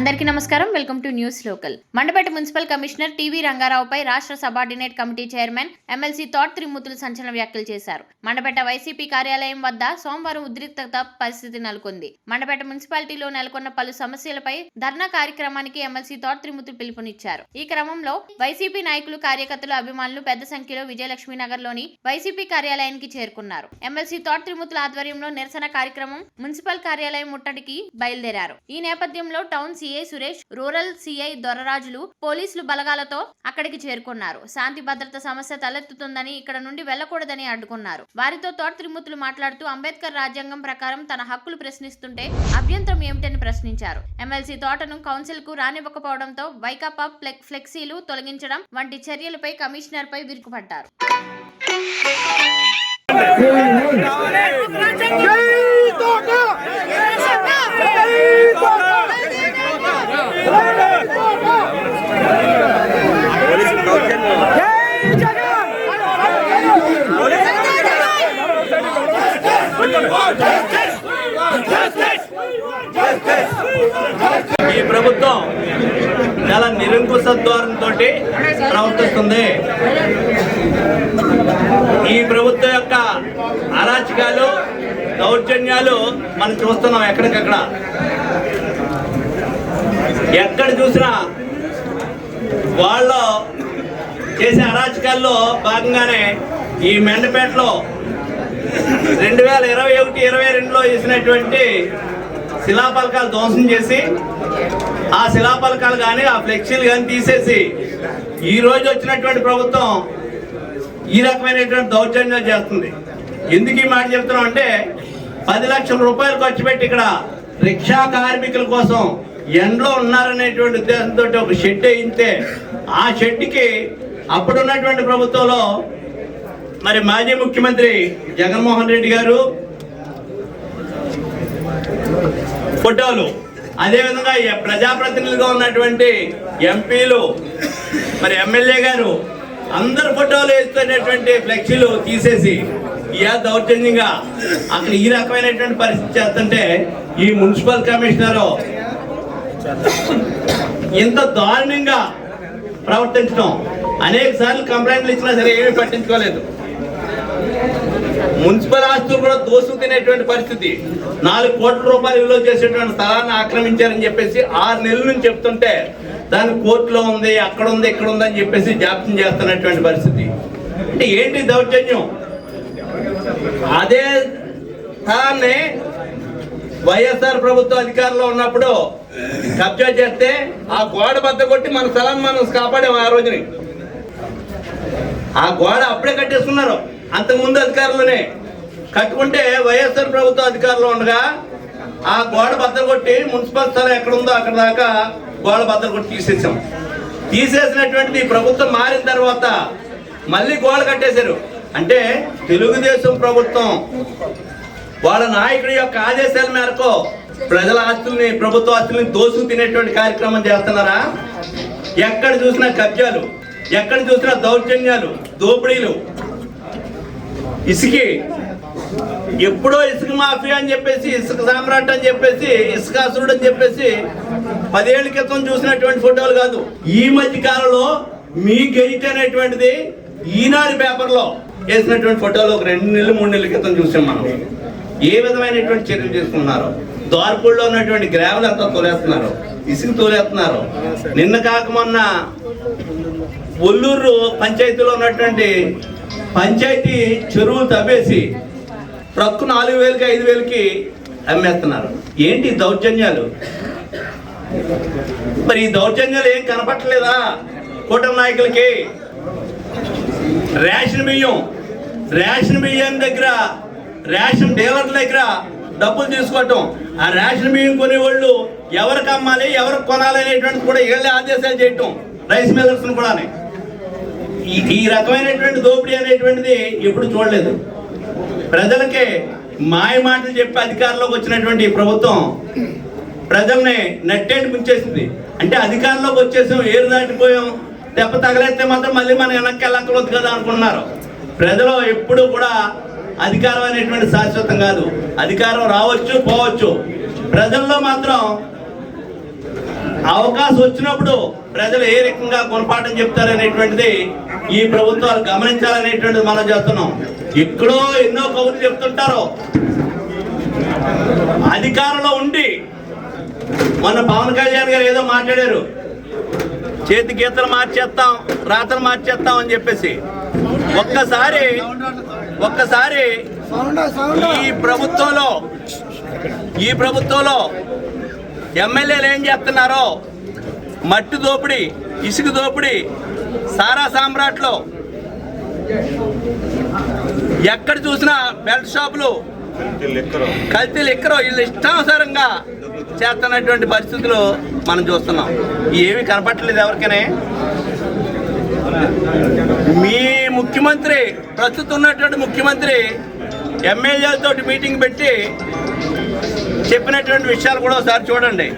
అందరికీ నమస్కారం. Welcome to News Local. Mandapeta municipal commissioner TV రంగారావుపై రాష్ట్ర subordinate committee chairman MLC Thota Trimurthulu సంచలన వ్యాఖ్యలు చేశారు. మండపేట వైసీపీ కార్యాలయం వద్ద సోమవారం ఉద్రిక్తత పరిస్థితి నెలకొంది. మండపేట మున్సిపాలిటీలో నెలకొన్న పలు సమస్యలపై ధర్నా కార్యక్రమానికి ఎమ్మెల్సీ తోట్ త్రిమూర్తులు పిలుపునిచ్చారు. ఈ క్రమంలో వైసీపీ నాయకులు కార్యకర్తలు అభిమానులు పెద్ద సంఖ్యలో విజయలక్ష్మి నగర్లోని వైసీపీ కార్యాలయానికి చేరుకున్నారు. ఎమ్మెల్సీ తోట్ త్రిమూర్తుల ఆధ్వర్యంలో నిరసన కార్యక్రమం మున్సిపల్ కార్యాలయం ముట్టడికి బయలుదేరారు. ఈ నేపథ్యంలో town CI Suresh rural CI దొరరాజులు పోలీసులు బలగాలతో అక్కడికి చేరుకున్నారు. శాంతి భద్రత సమస్య తలెత్తుతుందని ఇక్కడ నుండి వెళ్ళకూడదని అడ్డుకున్నారు. వారితో తోట త్రిమూర్తులు మాట్లాడుతూ అంబేద్కర్ రాజ్యాంగం ప్రకారం తన హక్కులు ప్రశ్నిస్తుంటే అభ్యంతరం ఏమిటని ప్రశ్నించారు. ఎమ్మెల్సీ తోటను కౌన్సిల్కు రానివ్వకపోవడంతో వైకాపా ఫ్లెక్సీలు తొలగించడం వంటి చర్యలపై కమిషనర్ పై విరుకుపడ్డారు ఈ ప్రభుత్వం చాలా నిరంకుశ ధోరణితో ప్రవర్తిస్తుంది. ఈ ప్రభుత్వం యొక్క అరాచకాలు దౌర్జన్యాలు మనం చూస్తున్నాం ఎక్కడికక్కడ. ఎక్కడ చూసినా వాళ్ళు చేసే అరాచకాల్లో భాగంగానే ఈ మెండపేటలో రెండు వేల ఇరవై ఒకటి ఇరవై రెండులో చేసినటువంటి శిలాపలకాలు ధ్వంసం చేసి ఆ శిలాపలకాలు కానీ ఆ ఫ్లెక్సీలు కానీ తీసేసి ఈ రోజు వచ్చినటువంటి ప్రభుత్వం ఈ రకమైనటువంటి దౌర్జన్యాలు చేస్తుంది. ఎందుకు ఈ మాట చెప్తున్నాం అంటే పది లక్షల రూపాయలు ఖర్చు పెట్టి ఇక్కడ రిక్షా కార్మికుల కోసం ఎండలో ఉన్నారనేటువంటి ఉద్దేశంతో ఒక షెడ్ వేయితే ఆ షెడ్కి అప్పుడున్నటువంటి ప్రభుత్వంలో మరి మాజీ ముఖ్యమంత్రి జగన్మోహన్ రెడ్డి గారు ఫోటోలు. అదేవిధంగా ఈ ప్రజాప్రతినిధులుగా ఉన్నటువంటి ఎంపీలు మరి ఎమ్మెల్యే గారు అందరు ఫోటోలు వేస్తున్నటువంటి ఫ్లెక్సీలు తీసేసి ఇయా దౌర్జన్యంగా అక్కడ ఈ రకమైనటువంటి పరిస్థితి చేస్తుంటే ఈ మున్సిపల్ కమిషనర్ ఇంత దారుణంగా ప్రవర్తించడం. అనేక సార్లు కంప్లైంట్లు ఇచ్చినా సరే ఏమీ పట్టించుకోలేదు. మున్సిపల్ ఆస్తులు కూడా దోసుకు తినేటువంటి పరిస్థితి. నాలుగు కోట్ల రూపాయలు విలువ చేసేటువంటి స్థలాన్ని ఆక్రమించారని చెప్పేసి ఆరు నెలల నుంచి చెప్తుంటే దాని కోర్టులో ఉంది అక్కడ ఉంది ఇక్కడ ఉంది అని చెప్పేసి జాప్యం చేస్తున్నటువంటి పరిస్థితి. అంటే ఏంటి దౌర్జన్యం? అదే స్థలాన్ని వైఎస్ఆర్ ప్రభుత్వ అధికారంలో ఉన్నప్పుడు కబ్జా చేస్తే ఆ గోడ బద్ద కొట్టి మన స్థలాన్ని మనం కాపాడాము ఆ రోజుని. ఆ గోడ అప్పుడే కట్టేస్తున్నారు అంతకుముందు అధికారులనే కట్టుకుంటే వైఎస్ఆర్ ప్రభుత్వం అధికారంలో ఉండగా ఆ గోడ బద్దలు కొట్టి మున్సిపల్ స్థలం ఎక్కడ ఉందో అక్కడ దాకా గోడ బద్దలు కొట్టి తీసేసాం. తీసేసినటువంటి ప్రభుత్వం మారిన తర్వాత మళ్ళీ గోడ కట్టేశారు. అంటే తెలుగుదేశం ప్రభుత్వం వాళ్ళ నాయకుడి యొక్క ఆదేశాల మేరకు ప్రజల ఆస్తుల్ని ప్రభుత్వ ఆస్తుల్ని దోసుకు తినేటువంటి కార్యక్రమం చేస్తున్నారా? ఎక్కడ చూసినా కబ్జాలు ఎక్కడ చూసినా దౌర్జన్యాలు దోపిడీలు ఇసుకి. ఎప్పుడో ఇసుక మాఫియా అని చెప్పేసి ఇసుక సామ్రాట్ అని చెప్పేసి ఇసుకాసురుడు అని చెప్పేసి పదేళ్ళ క్రితం చూసినటువంటి ఫోటోలు కాదు. ఈ మధ్య కాలంలో మీ గెయిట్ అనేటువంటిది ఈనాడు పేపర్లో వేసినటువంటి ఫోటోలు ఒక రెండు నెలలు మూడు నెలల క్రితం చూసాం మనం. ఏ విధమైనటువంటి చర్యలు తీసుకున్నారు? ద్వారపూడిలో ఉన్నటువంటి గ్రావెల్ అంతా తోలేస్తున్నారు. ఇసుక తోలేస్తున్నారు. నిన్న కాక మొన్న ఒల్లూరు పంచాయతీలో ఉన్నటువంటి పంచాయతీ చెరువులు తవ్వేసి ట్రక్కు నాలుగు వేలకి ఐదు వేలకి అమ్మేస్తున్నారు. ఏంటి దౌర్జన్యాలు? మరి ఈ దౌర్జన్యాలు ఏం కనపట్టలేదా కూటమి నాయకులకి? రేషన్ బియ్యం రేషన్ బియ్యం దగ్గర రేషన్ డీలర్ల దగ్గర డబ్బులు తీసుకోవటం. ఆ రేషన్ బియ్యం కొనేవాళ్ళు ఎవరికి అమ్మాలి ఎవరికి కొనాలి అనేటువంటి కూడా వీళ్ళే ఆదేశాలు చేయటం. రైస్ మిల్లర్స్ కూడా ఈ ఈ రకమైనటువంటి దోపిడీ అనేటువంటిది ఎప్పుడు చూడలేదు. ప్రజలకే మాయ మాటలు చెప్పి అధికారంలోకి వచ్చినటువంటి ప్రభుత్వం ప్రజల్ని నెట్టేటి ముంచేసింది. అంటే అధికారంలోకి వచ్చేసాం ఏరు దాటిపోయాం. దెబ్బ తగలేస్తే మాత్రం మళ్ళీ మనం వెనక్కి వెళ్ళక్కర్లేదు కదా అనుకున్నారు ప్రజలు ఎప్పుడు కూడా అధికారం అనేటువంటి శాశ్వతం కాదు. అధికారం రావచ్చు పోవచ్చు. ప్రజల్లో మాత్రం అవకాశం వచ్చినప్పుడు ప్రజలు ఏ రకంగా గుణపాఠం చెప్తారనేటువంటిది ఈ ప్రభుత్వాలు గమనించాలనేటువంటిది మనం చేస్తున్నాం. ఎక్కడో ఎన్నో కబుర్లు చెప్తుంటారు. అధికారంలో ఉండి మొన్న పవన్ కళ్యాణ్ గారు ఏదో మాట్లాడారు. చేతి గీతలు మార్చేస్తాం రాతలు మార్చేస్తాం అని చెప్పేసి. ఒక్కసారి ఒక్కసారి ఈ ప్రభుత్వంలో ఈ ప్రభుత్వంలో ఎమ్మెల్యేలు ఏం చేస్తున్నారో? మట్టి దోపిడీ ఇసుక దోపిడీ సారా సామ్రాట్లో ఎక్కడ చూసినా బెల్ట్ షాపులు కల్తీ లిక్కరు వీళ్ళు ఇష్టానుసారంగా చేస్తున్నటువంటి పరిస్థితులు మనం చూస్తున్నాం. ఏమీ కనపట్టలేదు ఎవరికైనా. మీ ముఖ్యమంత్రి ప్రస్తుతం ఉన్నటువంటి ముఖ్యమంత్రి ఎమ్మెల్యేలతో మీటింగ్ పెట్టి చెప్పినటువంటి విషయాలు కూడా ఒకసారి చూడండి.